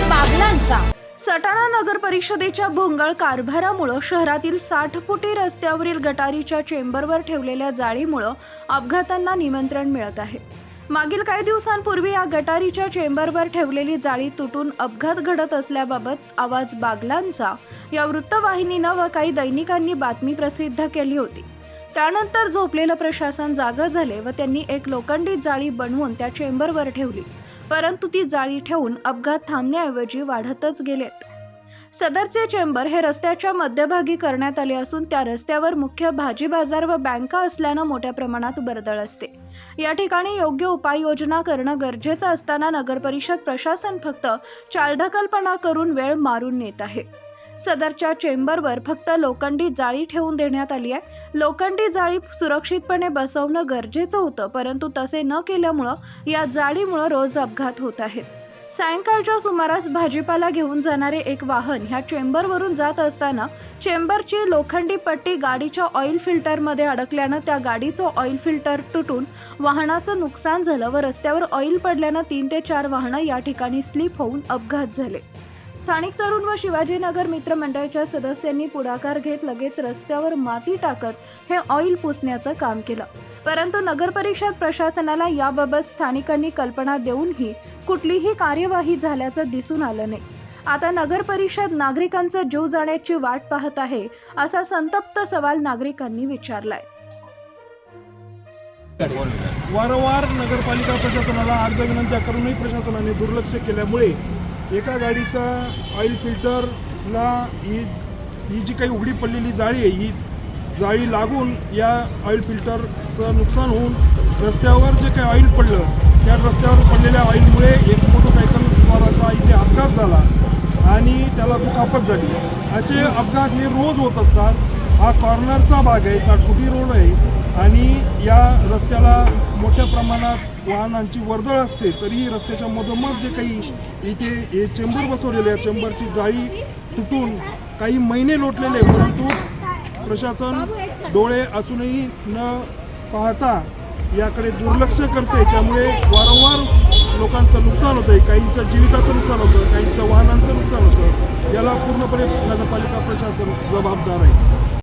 बागलांचा. सटाणा नगर परिषदेच्या भोंगळ कारभारामुळं शहरातील साठ फुटी रस्त्यावरील गटारीच्या चेंबरवर ठेवलेल्या जाळीमुळं अपघातांना निमंत्रण मिळत आहे. मागील काही दिवसांपूर्वी या गटारीच्या चेंबरवर ठेवलेली जाळी तुटून अपघात घडत असल्याबाबत आवाज बागलांचा या वृत्तवाहिनीनं व काही दैनिकांनी बातमी प्रसिद्ध केली होती. त्यानंतर झोपलेलं प्रशासन जागं झाले व त्यांनी एक लोखंडी जाळी बनवून त्या चेंबरवर ठेवली. परंतु ती जाळी ठेवून अपघात थांबण्याऐवजी वाढतच गेलेत. सदरचे चेंबर हे रस्त्याच्या मध्यभागी करण्यात आले असून त्या रस्त्यावर मुख्य भाजी बाजार व बँका असल्यानं मोठ्या प्रमाणात वर्दळ असते. या ठिकाणी योग्य उपाययोजना करणं गरजेचं असताना नगरपरिषद प्रशासन फक्त चालढकलपणा करून वेळ मारून नेत आहे. सदरच्या चेंबरवर फक्त लोखंडी जाळी ठेवून देण्यात आली आहे. लोखंडी जाळी सुरक्षितपणे बसवणं गरजेचं होतं परंतु तसे न केल्यामुळं या जाळीमुळं रोज अपघात होत आहेत. सायंकाळच्या सुमारास भाजीपाला घेऊन जाणारे एक वाहन ह्या चेंबरवरून जात असताना चेंबरची लोखंडी पट्टी गाडीच्या ऑइल फिल्टरमध्ये अडकल्यानं त्या गाडीचं ऑइल फिल्टर तुटून वाहनाचं नुकसान झालं व रस्त्यावर ऑइल पडल्यानं तीन ते चार वाहनं या ठिकाणी स्लिप होऊन अपघात झाले. स्थानिक तरुण व शिवाजीनगर मित्रमंडळाच्या सदस्यांनी पुढाकार घेत लगेच रस्त्यावर माती टाकत हे ऑइल पुसण्याचं काम केलं. परंतु नगरपरिषद प्रशासनाला याबाबत स्थानिकांनी कल्पना देऊनही कुठलीही कार्यवाही झाल्याचं दिसून आलं नाही. आता नगरपरिषद नागरिकांचा जीव जाण्याची वाट पाहत आहे असा संतप्त सवाल नागरिकांनी विचारलाय. वारंवार नगरपालिका प्रशासनाला अर्ज विनंत्या करूनही प्रशासनाने दुर्लक्ष केल्यामुळे एका गाडीचा ऑइल फिल्टरला ही ही जी काही उघडी पडलेली जाळी आहे ही जाळी लागून या ऑइल फिल्टरचं नुकसान होऊन रस्त्यावर जे काही ऑइल पडलं त्या रस्त्यावर पडलेल्या ऑइलमुळे एक मोटरसायकल स्वाराचा इथे अपघात झाला आणि त्याला दुखापत झाली. असे अपघात हे रोज होत असतात. हा कॉर्नरचा भाग आहे साठफुटी रोड आहे. आणि या रस्त्याला मोठ्या प्रमाणात वाहनांची वर्दळ असते तरीही रस्त्याच्या मधोमध जे काही इथे हे चेंबर बसवलेले आहे चेंबरची जाळी तुटून काही महिने लोटलेले परंतु प्रशासन डोळे असूनही न पाहता याकडे दुर्लक्ष करते त्यामुळे वारंवार लोकांचं नुकसान होतं आहे काहींच्या जीविताचं नुकसान होतं काहींच्या वाहनांचं नुकसान होतं याला पूर्णपणे नगरपालिका प्रशासन जबाबदार आहे.